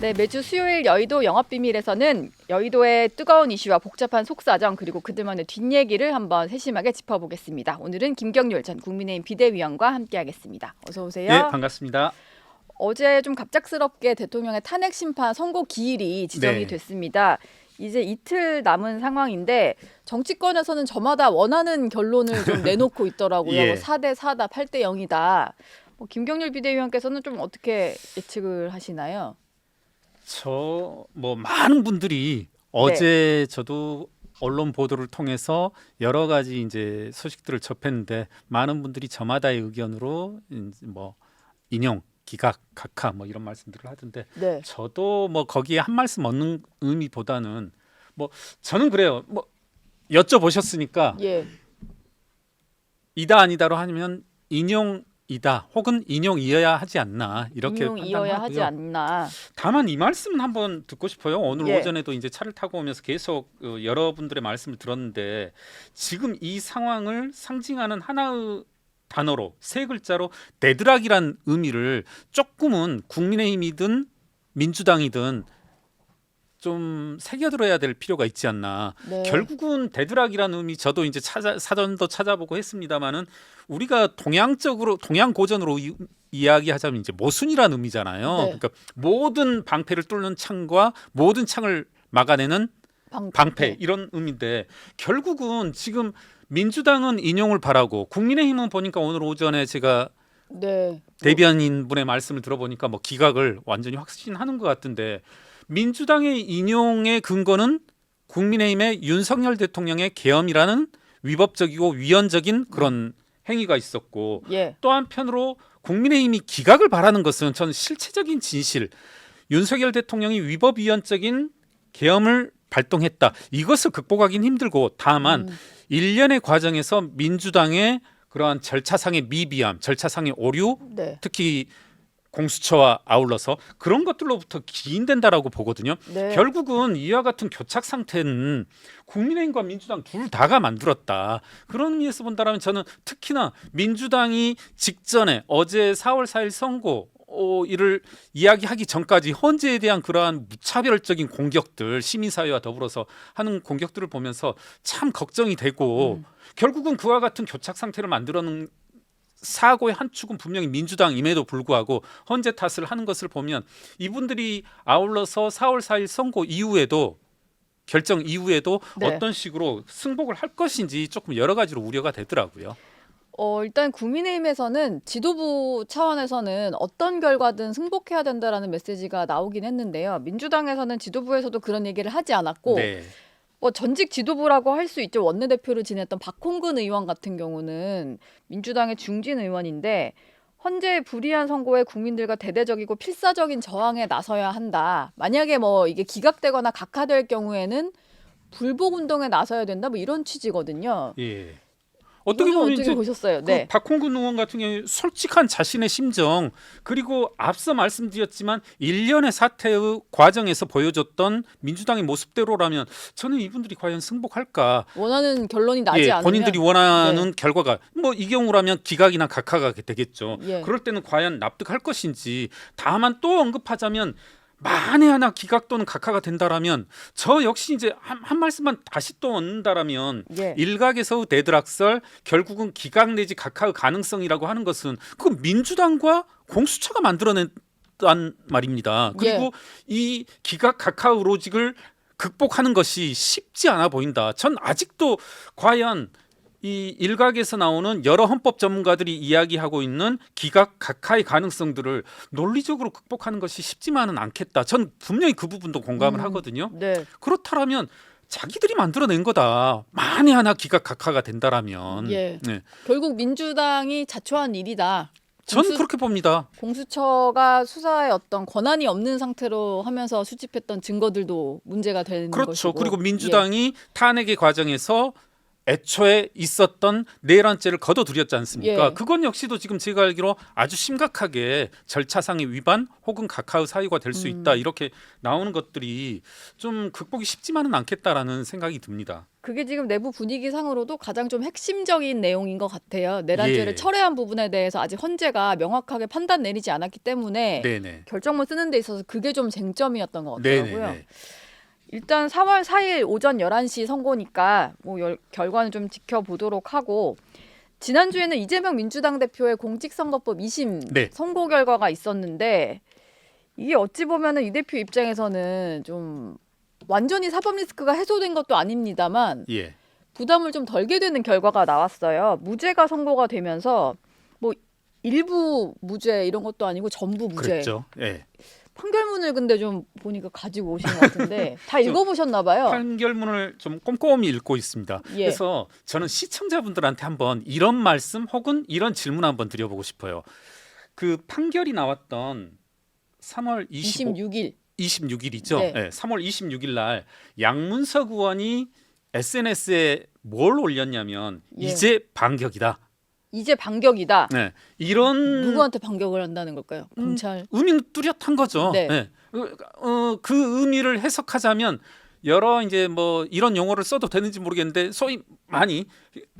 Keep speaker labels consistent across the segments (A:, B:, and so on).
A: 네, 매주 수요일 여의도 영업비밀에서는 여의도의 뜨거운 이슈와 복잡한 속사정 그리고 그들만의 뒷얘기를 한번 세심하게 짚어보겠습니다. 오늘은 김경률 전 국민의힘 비대위원과 함께하겠습니다. 어서 오세요.
B: 네, 반갑습니다.
A: 어제 좀 갑작스럽게 대통령의 탄핵 심판 선고 기일이 지정이
B: 네. 됐습니다.
A: 이제 이틀 남은 상황인데 정치권에서는 저마다 원하는 결론을 좀 내놓고 있더라고요.
B: 예.
A: 뭐 4대 4다, 8대 0이다. 뭐 김경률 비대위원께서는 좀 어떻게 예측을 하시나요?
B: 저 뭐 많은 분들이 어제 저도 언론 보도를 통해서 여러 가지 이제 소식들을 접했는데 많은 분들이 저마다의 의견으로 이제 뭐 인용, 기각, 각하 뭐 이런 말씀들을 하던데
A: 네.
B: 저도 뭐 거기에 한 말씀 얻는 의미보다는 뭐 저는 그래요. 뭐 여쭤보셨으니까
A: 예.
B: 이다 아니다로 하면 인용 이다 혹은 인용이어야 하지 않나 이렇게
A: 인용 이어야 하지
B: 판단하고요.
A: 않나.
B: 다만 이 말씀은 한번 듣고 싶어요. 오늘
A: 예.
B: 오전에도 이제 차를 타고 오면서 계속 어, 여러분들의 말씀을 들었는데 지금 이 상황을 상징하는 하나의 단어로 세 글자로 대드락이란 의미를 조금은 국민의힘이든 민주당이든 좀 새겨들어야 될 필요가 있지 않나.
A: 네.
B: 결국은 대드락이라는 의미 저도 이제 찾아, 사전도 찾아보고 했습니다만은 우리가 동양적으로 동양 고전으로 이, 이야기하자면 이제 모순이라는 의미잖아요.
A: 네.
B: 그러니까 모든 방패를 뚫는 창과 모든 창을 막아내는
A: 방,
B: 방패
A: 네.
B: 이런 의미인데 결국은 지금 민주당은 인용을 바라고 국민의힘은 보니까 오늘 오전에 제가
A: 네.
B: 대변인 분의 말씀을 들어보니까 뭐 기각을 완전히 확신하는 것 같은데 민주당의 인용의 근거는 국민의힘의 윤석열 대통령의 계엄이라는 위법적이고 위헌적인 그런 행위가 있었고
A: 예.
B: 또 한편으로 국민의힘이 기각을 바라는 것은 전 실체적인 진실 윤석열 대통령이 위법 위헌적인 계엄을 발동했다 이것을 극복하기는 힘들고 다만
A: 음,
B: 일련의 과정에서 민주당의 그러한 절차상의 미비함 절차상의 오류
A: 네.
B: 특히 공수처와 아울러서 그런 것들로부터 기인된다라고 보거든요.
A: 네.
B: 결국은 이와 같은 교착 상태는 국민의힘과 민주당 둘 다가 만들었다. 그런 의미에서 본다면 저는 특히나 민주당이 직전에 어제 4월 4일 선고 어, 이를 이야기하기 전까지 헌재에 대한 그러한 무차별적인 공격들 시민사회와 더불어서 하는 공격들을 보면서 참 걱정이 되고
A: 음.
B: 결국은 그와 같은 교착 상태를 만들어는 사고의 한 축은 분명히 민주당임에도 불구하고 헌재 탓을 하는 것을 보면 이분들이 아울러서 4월 4일 선고 이후에도 결정 이후에도
A: 네.
B: 어떤 식으로 승복을 할 것인지 조금 여러 가지로 우려가 되더라고요.
A: 어, 일단 국민의힘에서는 지도부 차원에서는 어떤 결과든 승복해야 된다라는 메시지가 나오긴 했는데요. 민주당에서는 지도부에서도 그런 얘기를 하지 않았고
B: 네.
A: 뭐 전직 지도부라고 할 수 있죠. 원내대표를 지냈던 박홍근 의원 같은 경우는 민주당의 중진 의원인데 헌재의 불이한 선고에 국민들과 대대적이고 필사적인 저항에 나서야 한다. 만약에 뭐 이게 기각되거나 각하될 경우에는 불복 운동에 나서야 된다. 뭐 이런 취지거든요.
B: 예. 어떻게 보면
A: 어떻게 보셨어요?
B: 그
A: 네.
B: 박홍근 의원 같은 경우 솔직한 자신의 심정 그리고 앞서 말씀드렸지만 일련의 사태의 과정에서 보여줬던 민주당의 모습대로라면 저는 이분들이 과연 승복할까
A: 원하는 결론이 나지
B: 예,
A: 않으면
B: 본인들이 원하는 결과가 뭐 이 경우라면 기각이나 각하가 되겠죠.
A: 예.
B: 그럴 때는 과연 납득할 것인지 다만 또 언급하자면 만에 하나 기각 또는 각하가 된다라면 저 역시 이제 한, 한 말씀만 다시 또 얻는다라면
A: 예.
B: 일각에서의 대드락설 결국은 기각 내지 각하의 가능성이라고 하는 것은 그 민주당과 공수처가 만들어낸 단 말입니다. 그리고
A: 예.
B: 이 기각 각하 의로직을 극복하는 것이 쉽지 않아 보인다. 전 아직도 과연 이 일각에서 나오는 여러 헌법 전문가들이 이야기하고 있는 기각 각하의 가능성들을 논리적으로 극복하는 것이 쉽지만은 않겠다. 전 분명히 그 부분도 공감을
A: 음.
B: 하거든요.
A: 네.
B: 그렇다면 자기들이 만들어낸 거다. 만에 하나 기각 각하가 된다라면,
A: 예.
B: 네,
A: 결국 민주당이 자초한 일이다.
B: 저는
A: 공수-
B: 그렇게 봅니다.
A: 공수처가 수사에 어떤 권한이 없는 상태로 하면서 수집했던 증거들도 문제가 되는
B: 그렇죠.
A: 것이고.
B: 그리고 민주당이 탄핵의 과정에서 애초에 있었던 내란죄를 거둬들였지 않습니까?
A: 예.
B: 그건 역시도 지금 제가 알기로 아주 심각하게 절차상의 위반 혹은 각하의 사유가 될수
A: 음.
B: 있다 이렇게 나오는 것들이 좀 극복이 쉽지만은 않겠다라는 생각이 듭니다.
A: 그게 지금 내부 분위기 상으로도 가장 좀 핵심적인 내용인 것 같아요. 내란죄를
B: 예.
A: 철회한 부분에 대해서 아직 헌재가 명확하게 판단 내리지 않았기 때문에
B: 네네.
A: 결정문 쓰는 데 있어서 그게 좀 쟁점이었던 것 같더라고요.
B: 네네네.
A: 일단 3월 4일 오전 11시 선고니까 뭐 열- 결과는 좀 지켜보도록 하고 지난주에는 이재명 민주당 대표의 공직선거법 2심
B: 네.
A: 선고 결과가 있었는데 이게 어찌 보면은 이 대표 입장에서는 좀 완전히 사법 리스크가 해소된 것도 아닙니다만
B: 예.
A: 부담을 좀 덜게 되는 결과가 나왔어요. 무죄가 선고가 되면서 뭐 일부 무죄 이런 것도 아니고 전부 무죄.
B: 그랬죠. 예.
A: 판결문을 근데 좀 보니까 가지고 오신 것 같은데 다 읽어보셨나 봐요.
B: 판결문을 좀 꼼꼼히 읽고 있습니다.
A: 예.
B: 그래서 저는 시청자분들한테 한번 이런 말씀 혹은 이런 질문 한번 드려보고 싶어요. 그 판결이 나왔던 3월 25,
A: 26일.
B: 26일이죠.
A: 네.
B: 네. 3월 26일 날 양문석 의원이 SNS에 뭘 올렸냐면
A: 예.
B: 이제 반격이다.
A: 이제 반격이다.
B: 네. 이런
A: 누구한테 반격을 한다는 걸까요?
B: 음,
A: 검찰.
B: 의미는 뚜렷한 거죠.
A: 네.
B: 네. 어, 그 의미를 해석하자면 여러 이제 뭐 이런 용어를 써도 되는지 모르겠는데 소위 많이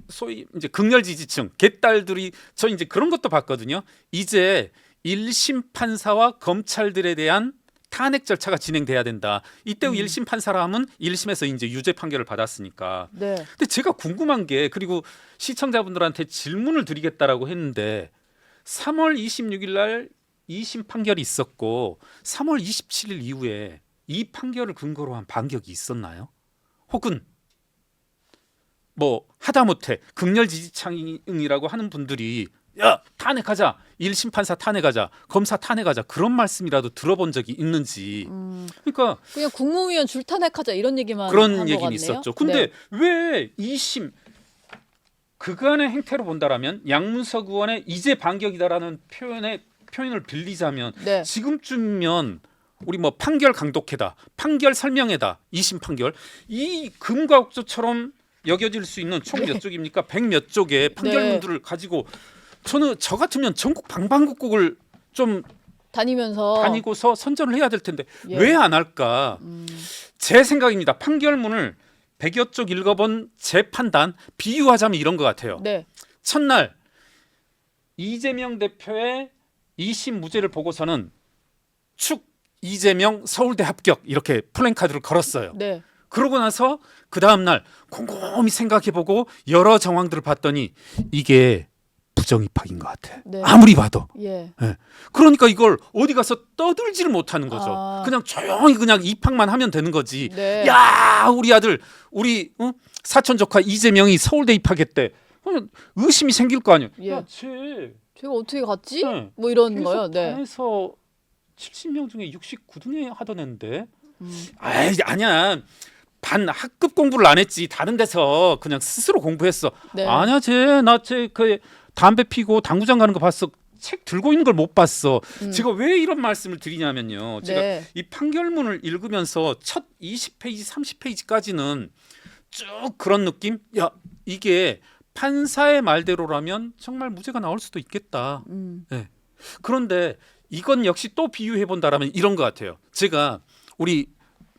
B: 소위 이제 극렬 지지층 개딸들이 저 이제 그런 것도 봤거든요. 이제 1심 판사와 검찰들에 대한 탄핵 절차가 진행돼야 된다. 이때
A: 음.
B: 1심 판사라 하면 1심에서 이제 유죄 판결을 받았으니까.
A: 네.
B: 근데 제가 궁금한 게 그리고 시청자분들한테 질문을 드리겠다라고 했는데 3월 26일 날 2심 판결이 있었고 3월 27일 이후에 이 판결을 근거로 한 반격이 있었나요? 혹은 뭐 하다못해 극렬 지지층이라고 하는 분들이 야 탄핵하자 1심 판사 탄핵하자 검사 탄핵하자 그런 말씀이라도 들어본 적이 있는지
A: 음,
B: 그러니까
A: 그냥 국무위원 줄탄핵하자 이런 얘기만 한
B: 그런
A: 것
B: 얘기는
A: 같네요.
B: 있었죠. 근데
A: 네.
B: 왜 2심 그간의 행태로 본다라면 양문석 의원의 이제 반격이다라는 표현의 표현을 빌리자면
A: 네.
B: 지금쯤이면 우리 뭐 판결 강독회다, 판결 설명회다, 2심 판결 이 금과 옥조처럼 여겨질 수 있는 총몇
A: 네.
B: 쪽입니까? 백 몇 쪽의 판결문들을 가지고 저는 저 같으면 전국 방방곡곡을 좀
A: 다니면서
B: 다니고서 선전을 해야 될 텐데
A: 어. 예.
B: 왜 안 할까?
A: 음,
B: 제 생각입니다. 판결문을 100여 쪽 읽어본 제 판단 비유하자면 이런 것 같아요.
A: 네.
B: 첫날 이재명 대표의 2심 무죄를 보고서는 축 이재명 서울대 합격 이렇게 플랜카드를 걸었어요.
A: 네.
B: 그러고 나서 그 다음 날 곰곰이 생각해보고 여러 정황들을 봤더니 이게 부정입학인 것 같아.
A: 네.
B: 아무리 봐도.
A: 예.
B: 그러니까 이걸 어디 가서 떠들지를 못하는 거죠.
A: 아.
B: 그냥 조용히 그냥 입학만 하면 되는 거지.
A: 네.
B: 야 우리 아들 우리 어? 사촌 조카 이재명이 서울대 입학했대. 그러면 의심이 생길 거 아니에요.
A: 예.
B: 야, 쟤
A: 제가 어떻게 갔지?
B: 네.
A: 뭐 이런
B: 계속
A: 거요. 네.
B: 반에서 70명 중에 69등에 하던 애인데.
A: 음.
B: 아이 아니야. 반 학급 공부를 안 했지. 다른 데서 그냥 스스로 공부했어.
A: 네.
B: 아니야, 쟤 나 쟤 그 담배 피고 당구장 가는 거 봤어. 책 들고 있는 걸 못 봤어.
A: 음.
B: 제가 왜 이런 말씀을 드리냐면요. 제가
A: 네.
B: 이 판결문을 읽으면서 첫 20페이지, 30페이지까지는 쭉 그런 느낌? 야, 이게 판사의 말대로라면 정말 무죄가 나올 수도 있겠다.
A: 음.
B: 그런데 이건 역시 또 비유해 본다라면 이런 것 같아요. 제가 우리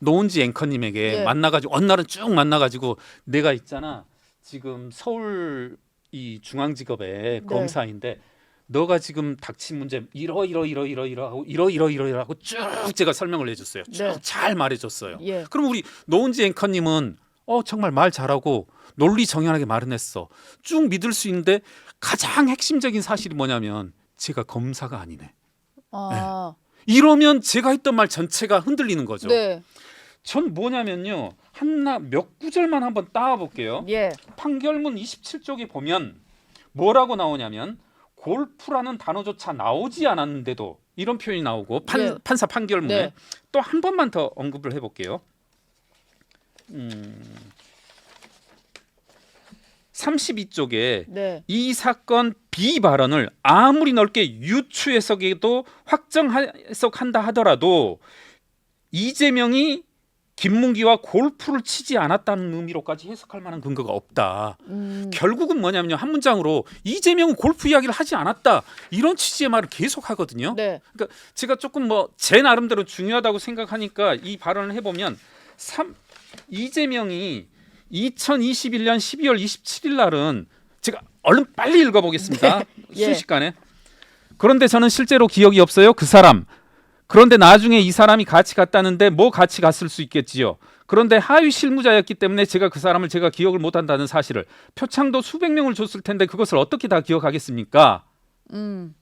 B: 노은지 앵커님에게
A: 네.
B: 만나가지고 어느 날은 쭉 만나가지고 내가 있잖아 지금 서울 이 중앙지검의
A: 네.
B: 검사인데 너가 지금 닥친 문제 이러 이러 이러 이러 이러 하고 이러 이러 이러 이러 하고 쭉 제가 설명을 해줬어요. 쭉
A: 네.
B: 잘 말해줬어요.
A: 예.
B: 그럼 우리 노은지 앵커님은 어 정말 말 잘하고 논리 정연하게 말은 했어. 쭉 믿을 수 있는데 가장 핵심적인 사실이 뭐냐면 제가 검사가 아니네.
A: 아.
B: 이러면 제가 했던 말 전체가 흔들리는 거죠.
A: 네.
B: 전 뭐냐면요. 하나 몇 구절만 한번 따와 볼게요.
A: 예.
B: 판결문 27쪽에 보면 뭐라고 나오냐면 골프라는 단어조차 나오지 않았는데도 이런 표현이 나오고 판,
A: 네.
B: 판사 판결문에
A: 네.
B: 또한 번만 더 언급을 해볼게요. 음, 32쪽에
A: 네.
B: 이 사건 비 발언을 아무리 넓게 유추 해석해도 확정 해석한다 하더라도 이재명이 김문기와 골프를 치지 않았다는 의미로까지 해석할 만한 근거가 없다.
A: 음,
B: 결국은 뭐냐면요 한 문장으로 이재명은 골프 이야기를 하지 않았다 이런 취지의 말을 계속 하거든요.
A: 네.
B: 제가 조금 뭐 제 나름대로 중요하다고 생각하니까 이 발언을 해보면 삼 이재명이 2021년 12월 27일 날은 제가 얼른 빨리 읽어보겠습니다.
A: 예.
B: 순식간에. 그런데 저는 실제로 기억이 없어요. 그 사람. 그런데 나중에 이 사람이 같이 갔다는데 뭐 같이 갔을 수 있겠지요. 그런데 하위 실무자였기 때문에 제가 그 사람을 제가 기억을 못 한다는 사실을 표창도 수백 명을 줬을 텐데 그것을 어떻게 다 기억하겠습니까?
A: 음,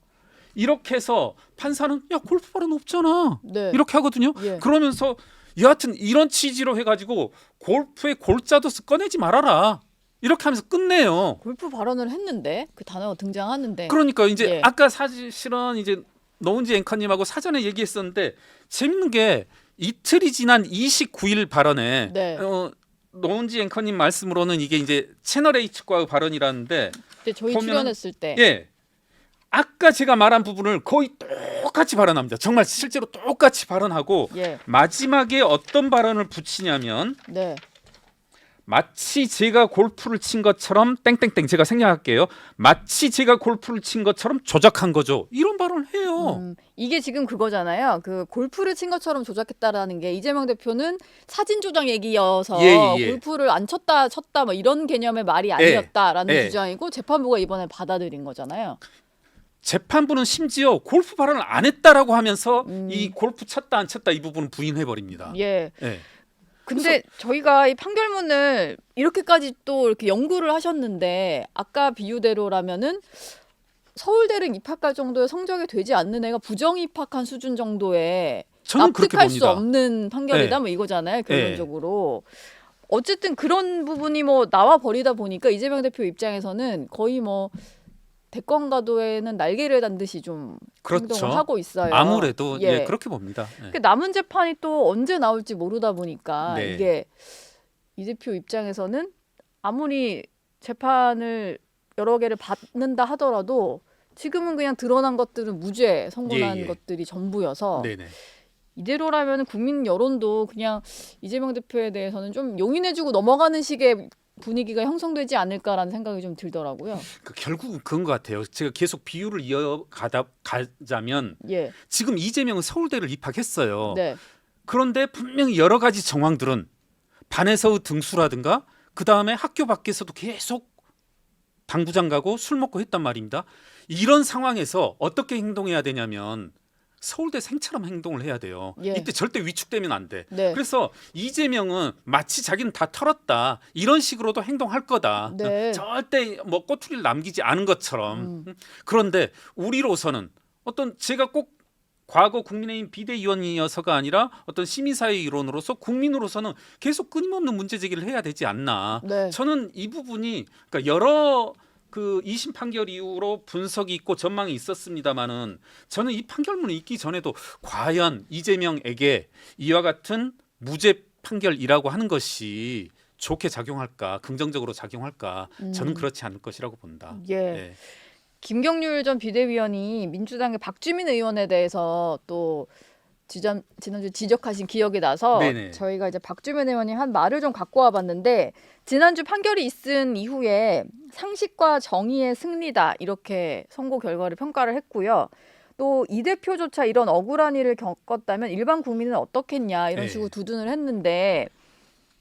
B: 이렇게 해서 판사는 야 골프 발언 없잖아
A: 네.
B: 이렇게 하거든요.
A: 예.
B: 그러면서 여하튼 이런 취지로 해가지고 골프의 골자도 쓰- 꺼내지 말아라 이렇게 하면서 끝내요.
A: 골프 발언을 했는데 그 단어가 등장하는데.
B: 그러니까 이제
A: 예.
B: 아까 사실은 이제 노은지 앵커님하고 사전에 얘기했었는데 재밌는 게 이틀이 지난 29일 발언에
A: 네.
B: 어, 노은지 앵커님 말씀으로는 이게 이제 채널 H과의 발언이라는데
A: 그때 저희
B: 보면은-
A: 출연했을 때.
B: 예. 아까 제가 말한 부분을 거의 똑같이 발언합니다. 정말 실제로 똑같이 발언하고
A: 예.
B: 마지막에 어떤 발언을 붙이냐면
A: 네.
B: 마치 제가 골프를 친 것처럼 땡땡땡 제가 생략할게요. 마치 제가 골프를 친 것처럼 조작한 거죠. 이런 발언을 해요.
A: 음, 이게 지금 그거잖아요. 그 골프를 친 것처럼 조작했다라는 게 이재명 대표는 사진 조작 얘기여서
B: 예, 예.
A: 골프를 안 쳤다 쳤다 뭐 이런 개념의 말이 아니었다라는
B: 예.
A: 주장이고 재판부가 이번에 받아들인 거잖아요.
B: 재판부는 심지어 골프 발언을 안 했다라고 하면서
A: 음.
B: 이 골프 쳤다 안 쳤다 이 부분을 부인해 버립니다.
A: 예.
B: 예.
A: 근데 저희가 이 판결문을 이렇게까지 또 이렇게 연구를 하셨는데 아까 비유대로라면은 서울대를 입학할 정도의 성적이 되지 않는 애가 부정 입학한 수준 정도의
B: 저는 그렇게
A: 납득할 수
B: 봅니다.
A: 없는 판결이다
B: 네.
A: 뭐 이거잖아요 결론적으로 어쨌든 그런 부분이 뭐 나와 버리다 보니까 이재명 대표 입장에서는 거의 뭐 대권 가도에는 날개를 단 듯이 좀
B: 그렇죠.
A: 행동을 하고 있어요.
B: 아무래도 예.
A: 예.
B: 그렇게 봅니다. 예.
A: 그 남은 재판이 또 언제 나올지 모르다 보니까
B: 네.
A: 이게 이 대표 입장에서는 아무리 재판을 여러 개를 받는다 하더라도 지금은 그냥 드러난 것들은 무죄 선고난
B: 예, 예.
A: 것들이 전부여서
B: 네네.
A: 이대로라면 국민 여론도 그냥 이재명 대표에 대해서는 좀 용인해주고 넘어가는 식의 분위기가 형성되지 않을까라는 생각이 좀 들더라고요.
B: 그 결국은 그런 것 같아요. 제가 계속 비유를 이어가다 가자면
A: 예,
B: 지금 이재명은 서울대를 입학했어요.
A: 네,
B: 그런데 분명히 여러 가지 정황들은 반에서의 등수라든가 그 다음에 학교 밖에서도 계속 당구장 가고 술 먹고 했단 말입니다. 이런 상황에서 어떻게 행동해야 되냐면 서울대 생처럼 행동을 해야 돼요.
A: 예.
B: 이때 절대 위축되면 안 돼.
A: 네,
B: 그래서 이재명은 마치 자기는 다 털었다 이런 식으로도 행동할 거다.
A: 네.
B: 절대 뭐 꼬투리를 남기지 않은 것처럼.
A: 음.
B: 그런데 우리로서는 어떤 제가 꼭 과거 국민의힘 비대위원이어서가 아니라 어떤 시민사회 일원으로서 국민으로서는 계속 끊임없는 문제 제기를 해야 되지 않나.
A: 네,
B: 저는 이 부분이 그러니까 여러 그 2심 판결 이후로 분석이 있고 전망이 있었습니다마는 저는 이 판결문이 있기 전에도 과연 이재명에게 이와 같은 무죄 판결이라고 하는 것이 좋게 작용할까 긍정적으로 작용할까 저는
A: 음.
B: 그렇지 않을 것이라고 본다.
A: 예.
B: 예.
A: 김경률 전 비대위원이 민주당의 박주민 의원에 대해서 또 지난 지난주 지적하신 기억이 나서
B: 네네.
A: 저희가 이제 박주민 의원이 한 말을 좀 갖고 와봤는데 지난주 판결이 있은 이후에 상식과 정의의 승리다 이렇게 선고 결과를 평가를 했고요. 또 이 대표조차 이런 억울한 일을 겪었다면 일반 국민은 어떻겠냐 이런
B: 네.
A: 식으로 두둔을 했는데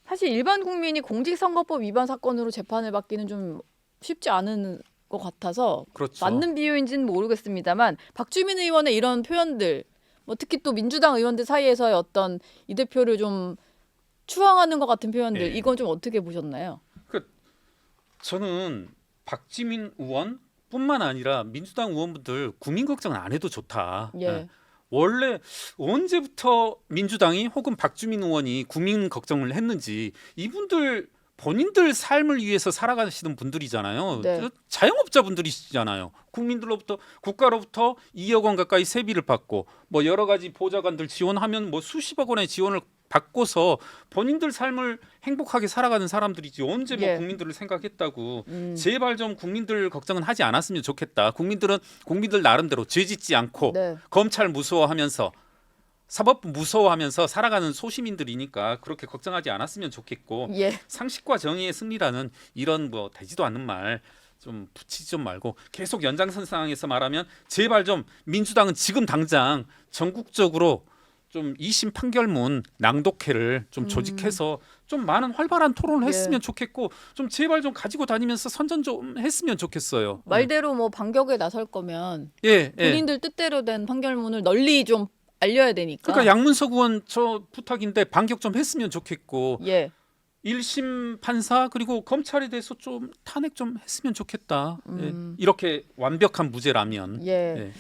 A: 사실 일반 국민이 공직선거법 위반 사건으로 재판을 받기는 좀 쉽지 않은 것 같아서
B: 그렇죠.
A: 맞는 비유인지는 모르겠습니다만 박주민 의원의 이런 표현들 뭐 특히 또 민주당 의원들 사이에서의 어떤 이 대표를 좀 추앙하는 것 같은 표현들
B: 예.
A: 이건 좀 어떻게 보셨나요?
B: 저는 박지민 의원뿐만 아니라 민주당 의원분들 국민 걱정은 안 해도 좋다.
A: 예.
B: 예. 원래 언제부터 민주당이 혹은 박주민 의원이 국민 걱정을 했는지 이분들 본인들 삶을 위해서 살아가시는 분들이잖아요.
A: 네.
B: 저 자영업자 분들이시잖아요. 국민들로부터 국가로부터 2억 원 가까이 세비를 받고 뭐 여러 가지 보좌관들 지원하면 뭐 수십억 원의 지원을 받고서 본인들 삶을 행복하게 살아가는 사람들이지 언제 뭐
A: 예.
B: 국민들을 생각했다고
A: 음,
B: 제발 좀 국민들 걱정은 하지 않았으면 좋겠다. 국민들은 국민들 나름대로 죄짓지 않고
A: 네.
B: 검찰 무서워하면서 사법부 무서워하면서 살아가는 소시민들이니까 그렇게 걱정하지 않았으면 좋겠고
A: 예.
B: 상식과 정의의 승리라는 이런 뭐 되지도 않는 말 좀 붙이지 좀 말고 계속 연장선상에서 말하면 제발 좀 민주당은 지금 당장 전국적으로 좀 2심 판결문 낭독회를 좀
A: 음.
B: 조직해서 좀 많은 활발한 토론을
A: 예.
B: 했으면 좋겠고 좀 제발 좀 가지고 다니면서 선전 좀 했으면 좋겠어요.
A: 말대로 뭐 반격에 나설 거면
B: 예, 예.
A: 본인들 뜻대로 된 판결문을 널리 좀 알려야 되니까.
B: 그러니까 양문석 의원 저 부탁인데 반격 좀 했으면 좋겠고
A: 예.
B: 1심 판사 그리고 검찰에 대해서 좀 탄핵 좀 했으면 좋겠다.
A: 음.
B: 예. 이렇게 완벽한 무죄라면.
A: 예.
B: 예.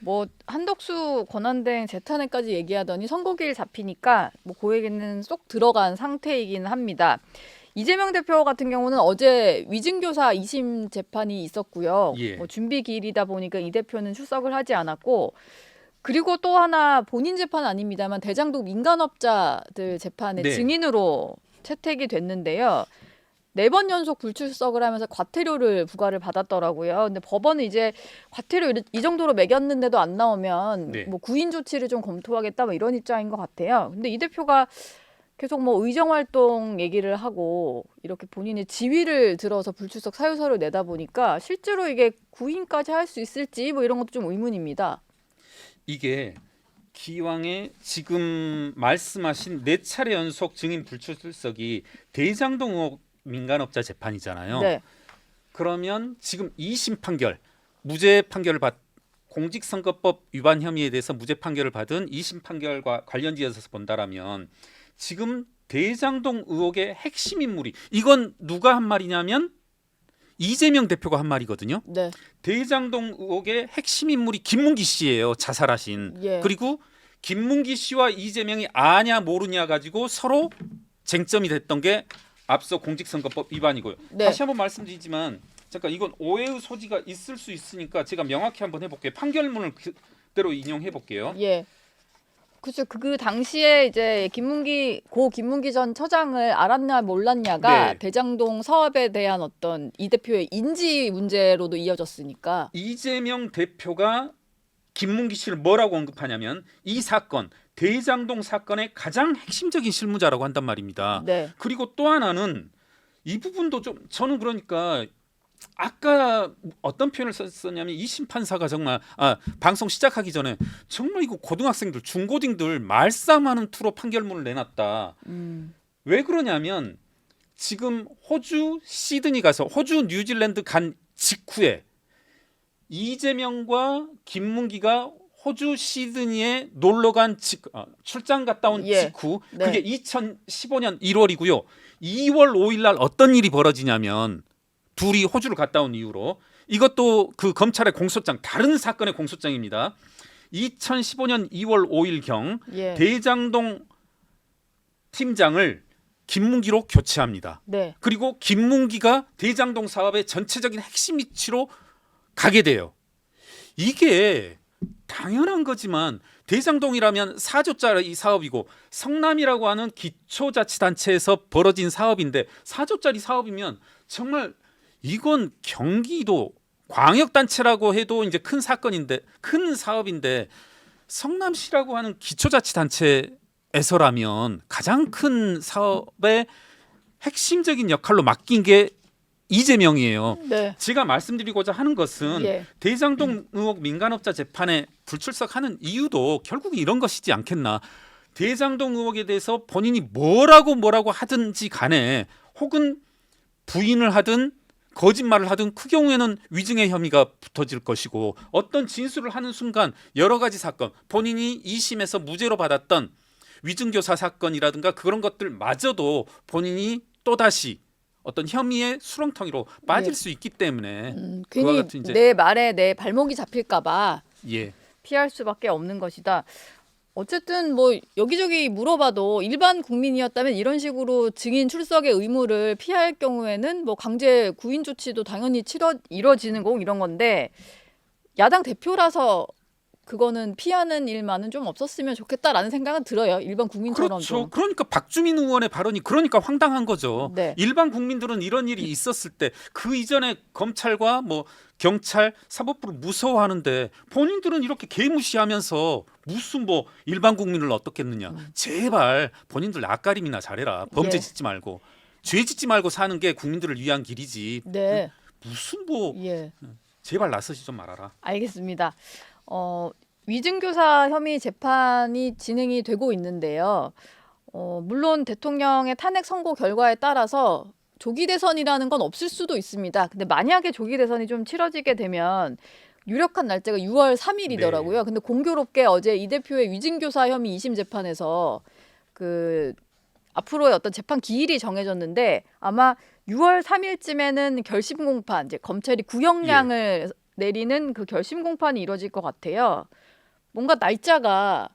A: 뭐 한덕수 권한대행 재탄핵까지 얘기하더니 선거기일 잡히니까 뭐 고액에는 쏙 들어간 상태이긴 합니다. 이재명 대표 같은 경우는 어제 위증교사 2심 재판이 있었고요.
B: 예.
A: 뭐 준비 기일이다 보니까 이 대표는 출석을 하지 않았고 그리고 또 하나 본인 재판 아닙니다만 대장동 민간업자들 재판의
B: 네.
A: 증인으로 채택이 됐는데요. 네 번 연속 불출석을 하면서 과태료를 부과를 받았더라고요. 근데 법원은 이제 과태료 이- 이 정도로 매겼는데도 안 나오면
B: 네.
A: 뭐 구인 조치를 좀 검토하겠다 뭐 이런 입장인 것 같아요. 근데 이 대표가 계속 뭐 의정 활동 얘기를 하고 이렇게 본인의 지위를 들어서 불출석 사유서를 내다 보니까 실제로 이게 구인까지 할 수 있을지 뭐 이런 것도 좀 의문입니다.
B: 이게 기왕에 지금 말씀하신 네 차례 연속 증인 불출석이 대장동 의혹 민간업자 재판이잖아요.
A: 네.
B: 그러면 지금 2심 판결 무죄 판결을 받 공직선거법 위반 혐의에 대해서 무죄 판결을 받은 2심 판결과 관련지어서 본다라면 지금 대장동 의혹의 핵심 인물이 이건 누가 한 말이냐면 이재명 대표가 한 말이거든요.
A: 네.
B: 대장동 의혹의 핵심 인물이 김문기 씨예요. 자살하신.
A: 예.
B: 그리고 김문기 씨와 이재명이 아냐 모르냐 가지고 서로 쟁점이 됐던 게 앞서 공직선거법 위반이고요.
A: 네.
B: 다시 한번 말씀드리지만 잠깐 이건 오해의 소지가 있을 수 있으니까 제가 명확히 한번 해볼게요. 판결문을 그대로 인용해 볼게요.
A: 예. 그죠. 그, 그 당시에 이제 김문기 고 김문기 전 처장을 알았냐 몰랐냐가
B: 네.
A: 대장동 사업에 대한 어떤 이 대표의 인지 문제로도 이어졌으니까.
B: 이재명 대표가 김문기 씨를 뭐라고 언급하냐면 이 사건 대장동 사건의 가장 핵심적인 실무자라고 한단 말입니다.
A: 네.
B: 그리고 또 하나는 이 부분도 좀 저는 그러니까 아까 어떤 표현을 썼냐면 이 심판사가 정말 아, 방송 시작하기 전에 정말 이거 고등학생들 중고딩들 말싸움하는 투로 판결문을 내놨다.
A: 음.
B: 왜 그러냐면 지금 호주 시드니 가서 호주 뉴질랜드 간 직후에 이재명과 김문기가 호주 시드니에 놀러 간 직, 아, 출장 갔다 온
A: 예.
B: 직후
A: 네.
B: 그게 2015년 1월이고요. 2월 5일 날 어떤 일이 벌어지냐면 둘이 호주를 갔다 온 이후로 이것도 그 검찰의 공소장 다른 사건의 공소장입니다. 2015년 2월 5일경
A: 예.
B: 대장동 팀장을 김문기로 교체합니다.
A: 네.
B: 그리고 김문기가 대장동 사업의 전체적인 핵심 위치로 가게 돼요. 이게 당연한 거지만 대장동이라면 4조짜리 사업이고 성남이라고 하는 기초자치단체에서 벌어진 사업인데 4조짜리 사업이면 정말 이건 경기도 광역 단체라고 해도 이제 큰 사건인데 큰 사업인데 성남시라고 하는 기초자치단체에서라면 가장 큰 사업의 핵심적인 역할로 맡긴 게 이재명이에요.
A: 네.
B: 제가 말씀드리고자 하는 것은
A: 예.
B: 대장동 의혹 민간업자 재판에 불출석하는 이유도 결국 이런 것이지 않겠나. 대장동 의혹에 대해서 본인이 뭐라고 뭐라고 하든지 간에 혹은 부인을 하든 거짓말을 하든 그 경우에는 위증의 혐의가 붙어질 것이고 어떤 진술을 하는 순간 여러 가지 사건 본인이 2심에서 무죄로 받았던 위증교사 사건이라든가 그런 것들마저도 본인이 또다시 어떤 혐의의 수렁텅이로 빠질
A: 예.
B: 수 있기 때문에
A: 음,
B: 그와
A: 괜히
B: 같은 이제-
A: 내 말에 내 발목이 잡힐까봐
B: 예
A: 피할 수밖에 없는 것이다. 어쨌든 뭐 여기저기 물어봐도 일반 국민이었다면 이런 식으로 증인 출석의 의무를 피할 경우에는 뭐 강제 구인 조치도 당연히 치러 이뤄지는 거 이런 건데 야당 대표라서 그거는 피하는 일만은 좀 없었으면 좋겠다라는 생각은 들어요. 일반 국민처럼
B: 그렇죠.
A: 좀.
B: 그러니까 박주민 의원의 발언이 그러니까 황당한 거죠.
A: 네.
B: 일반 국민들은 이런 일이 있었을 때 그 이전에 검찰과 뭐 경찰, 사법부를 무서워하는데 본인들은 이렇게 개무시하면서 무슨 뭐 일반 국민을 어떻겠느냐. 제발 본인들 낯가림이나 잘해라. 범죄
A: 음. 예.
B: 짓지 말고 죄 짓지 말고 사는 게 국민들을 위한 길이지.
A: 네.
B: 무슨 뭐
A: 예.
B: 제발 나서지 좀 말아라.
A: 알겠습니다. 어, 위증교사 혐의 재판이 진행이 되고 있는데요. 어, 물론 대통령의 탄핵 선고 결과에 따라서 조기 대선이라는 건 없을 수도 있습니다. 근데 만약에 조기 대선이 좀 치러지게 되면 유력한 날짜가 6월 3일이더라고요. 근데 공교롭게 어제 이 대표의 위증교사 혐의 2심 재판에서 그 앞으로의 어떤 재판 기일이 정해졌는데 아마 6월 3일쯤에는 결심 공판 이제 검찰이 구형량을 내리는 그 결심 공판이 이루어질 것 같아요. 뭔가 날짜가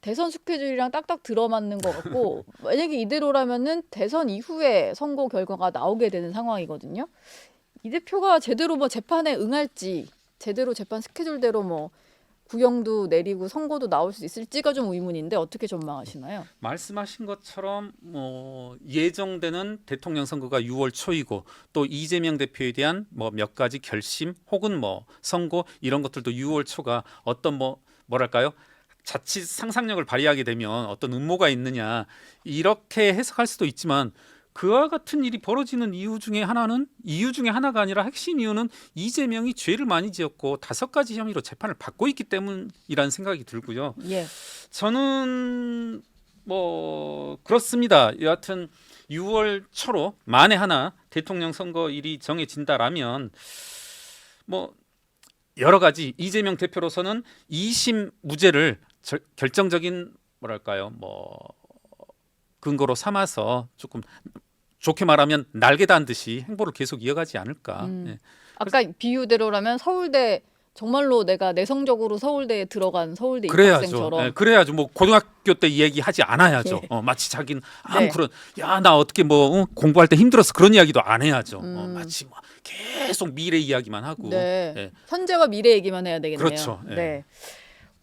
A: 대선 스케줄이랑 딱딱 들어맞는 것 같고 만약에 이대로라면은 대선 이후에 선고 결과가 나오게 되는 상황이거든요. 이 대표가 제대로 뭐 재판에 응할지 제대로 재판 스케줄대로 뭐 구형도 내리고 선고도 나올 수 있을지가 좀 의문인데 어떻게 전망하시나요?
B: 말씀하신 것처럼 뭐 예정되는 대통령 선거가 6월 초이고 또 이재명 대표에 대한 뭐 몇 가지 결심 혹은 뭐 선고 이런 것들도 6월 초가 어떤 뭐 뭐랄까요? 자칫 상상력을 발휘하게 되면 어떤 음모가 있느냐 이렇게 해석할 수도 있지만 그와 같은 일이 벌어지는 이유 중에 하나는 이유 중에 하나가 아니라 핵심 이유는 이재명이 죄를 많이 지었고 다섯 가지 혐의로 재판을 받고 있기 때문이라는 생각이 들고요.
A: 예.
B: 저는 뭐 그렇습니다. 여하튼 6월 초로 만에 하나 대통령 선거일이 정해진다라면 뭐 여러 가지 이재명 대표로서는 2심 무죄를 절- 결정적인 뭐랄까요 뭐 근거로 삼아서 조금 좋게 말하면 날개 단 듯이 행보를 계속 이어가지 않을까.
A: 음.
B: 예.
A: 아까 비유대로라면 서울대 정말로 내가 내성적으로 서울대에 들어간 서울대
B: 그래야죠.
A: 입학생처럼
B: 예, 그래야죠. 뭐 고등학교 때 이야기 하지 않아야죠.
A: 예.
B: 어, 마치 자기는 아무
A: 네.
B: 그런 야 나 어떻게 뭐 어, 공부할 때 힘들어서 그런 이야기도 안 해야죠. 어,
A: 음.
B: 마치 뭐 계속 미래 이야기만 하고.
A: 네.
B: 예.
A: 현재와 미래 얘기만 해야 되겠네요.
B: 그렇죠. 예.
A: 네.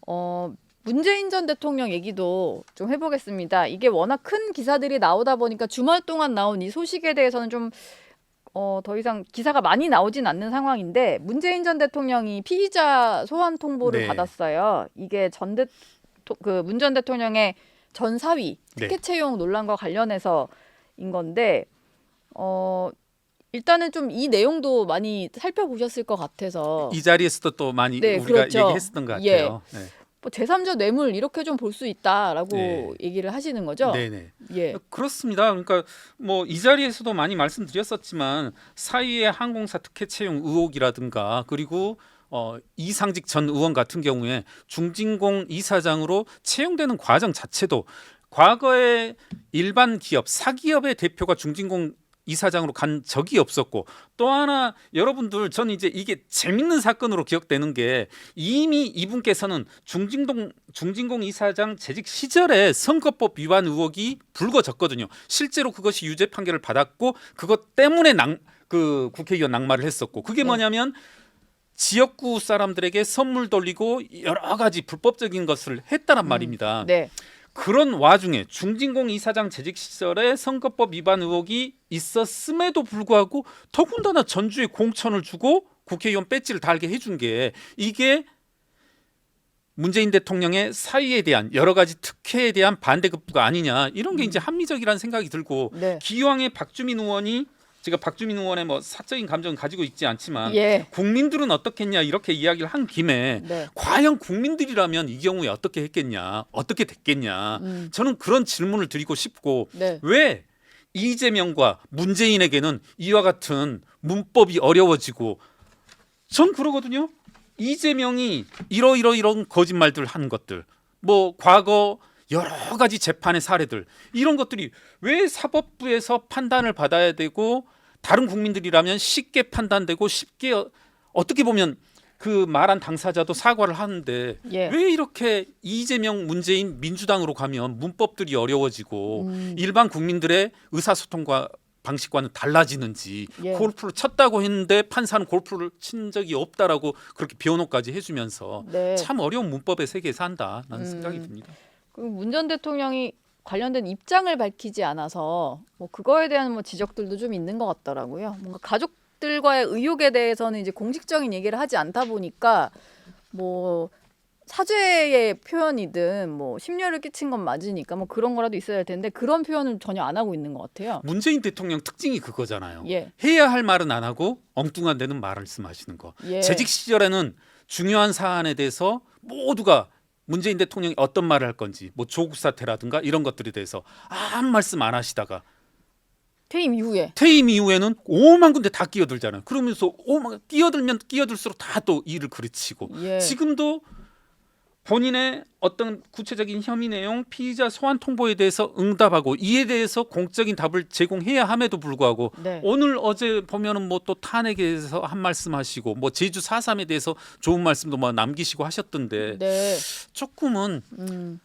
A: 어, 문재인 전 대통령 얘기도 좀 해보겠습니다. 이게 워낙 큰 기사들이 나오다 보니까 주말 동안 나온 이 소식에 대해서는 좀 어, 더 이상 기사가 많이 나오진 않는 상황인데 문재인 전 대통령이 피의자 소환 통보를
B: 네.
A: 받았어요. 이게 전대그 전 대통령의 전 사위
B: 네.
A: 특혜 채용 논란과 관련해서인 건데 어 일단은 좀 이 내용도 많이 살펴보셨을 것 같아서
B: 이 자리에서도 또 많이
A: 네,
B: 우리가
A: 그렇죠.
B: 얘기했었던 것 같아요. 네.
A: 뭐 제3자 뇌물 이렇게 좀 볼 수 있다라고
B: 네.
A: 얘기를 하시는 거죠.
B: 네네.
A: 예.
B: 그렇습니다. 그러니까 뭐 이 자리에서도 많이 말씀드렸었지만 사이의 항공사 특혜 채용 의혹이라든가 그리고 어, 이상직 전 의원 같은 경우에 중진공 이사장으로 채용되는 과정 자체도 과거에 일반 기업 사기업의 대표가 중진공 이사장으로 간 적이 없었고 또 하나 여러분들 저는 이제 이게 재밌는 사건으로 기억되는 게 이미 이분께서는 중진동 중진공 이사장 재직 시절에 선거법 위반 의혹이 불거졌거든요. 실제로 그것이 유죄 판결을 받았고 그것 때문에 낭, 그 국회의원 낙마를 했었고 그게
A: 네.
B: 뭐냐면 지역구 사람들에게 선물 돌리고 여러 가지 불법적인 것을 했다란 말입니다.
A: 네.
B: 그런 와중에 중진공 이사장 재직 시절에 선거법 위반 의혹이 있었음에도 불구하고 더군다나 전주에 공천을 주고 국회의원 배지를 달게 해준 게 이게 문재인 대통령의 사위에 대한 여러 가지 특혜에 대한 반대급부가 아니냐 이런 게 이제 합리적이라는 생각이 들고
A: 네.
B: 기왕에 박주민 의원이 제가 박주민 의원의 뭐 사적인 감정은 가지고 있지 않지만
A: 예.
B: 국민들은 어떻겠냐 이렇게 이야기를 한 김에
A: 네.
B: 과연 국민들이라면 이 경우에 어떻게 했겠냐, 어떻게 됐겠냐.
A: 음.
B: 저는 그런 질문을 드리고 싶고
A: 네.
B: 왜 이재명과 문재인에게는 이와 같은 문법이 어려워지고 전 그러거든요. 이재명이 이러이러 이런 거짓말들 하는 것들, 뭐 과거 여러 가지 재판의 사례들 이런 것들이 왜 사법부에서 판단을 받아야 되고 다른 국민들이라면 쉽게 판단되고 쉽게 어, 어떻게 보면 그 말한 당사자도 사과를 하는데
A: 예.
B: 왜 이렇게 이재명 문재인 민주당으로 가면 문법들이 어려워지고
A: 음.
B: 일반 국민들의 의사소통과 방식과는 달라지는지
A: 예.
B: 골프를 쳤다고 했는데 판사는 골프를 친 적이 없다라고 그렇게 변호까지 해주면서
A: 네.
B: 참 어려운 문법의 세계에 산다라는
A: 음.
B: 생각이 듭니다.
A: 그리고 문전 대통령이 관련된 입장을 밝히지 않아서 뭐 그거에 대한 뭐 지적들도 좀 있는 것 같더라고요. 뭔가 가족들과의 의혹에 대해서는 이제 공식적인 얘기를 하지 않다 보니까 뭐 사죄의 표현이든 뭐 심려를 끼친 건 맞으니까 뭐 그런 거라도 있어야 할 텐데 그런 표현을 전혀 안 하고 있는 것 같아요.
B: 문재인 대통령 특징이 그거잖아요.
A: 예,
B: 해야 할 말은 안 하고 엉뚱한 데는 말씀하시는 거.
A: 예,
B: 재직 시절에는 중요한 사안에 대해서 모두가 문재인 대통령이 어떤 말을 할 건지 뭐 조국 사태라든가 이런 것들에 대해서 아무 말씀 안 하시다가
A: 퇴임 이후에
B: 퇴임 이후에는 오만 군데 다 끼어들잖아요. 그러면서 오만 끼어들면 끼어들수록 다 또 일을 그르치고
A: 예,
B: 지금도 본인의 어떤 구체적인 혐의 내용 피의자 소환 통보에 대해서 응답하고 이에 대해서 공적인 답을 제공해야 함에도 불구하고
A: 네,
B: 오늘 어제 보면은 뭐 또 탄핵에 대해서 한 말씀 하시고 뭐 제주 4.3에 대해서 좋은 말씀도 뭐 남기시고 하셨던데
A: 네,
B: 조금은
A: 음,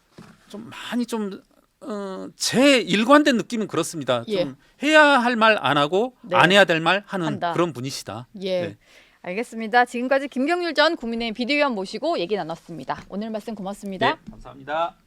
B: 좀 많이 좀 어, 제 일관된 느낌은 그렇습니다.
A: 예.
B: 좀 해야 할 말 안 하고
A: 네.
B: 안 해야 될 말 하는
A: 한다.
B: 그런 분이시다.
A: 예.
B: 네.
A: 알겠습니다. 지금까지 김경률 전 국민의힘 비대위원 모시고 얘기 나눴습니다. 오늘 말씀 고맙습니다.
B: 네, 감사합니다.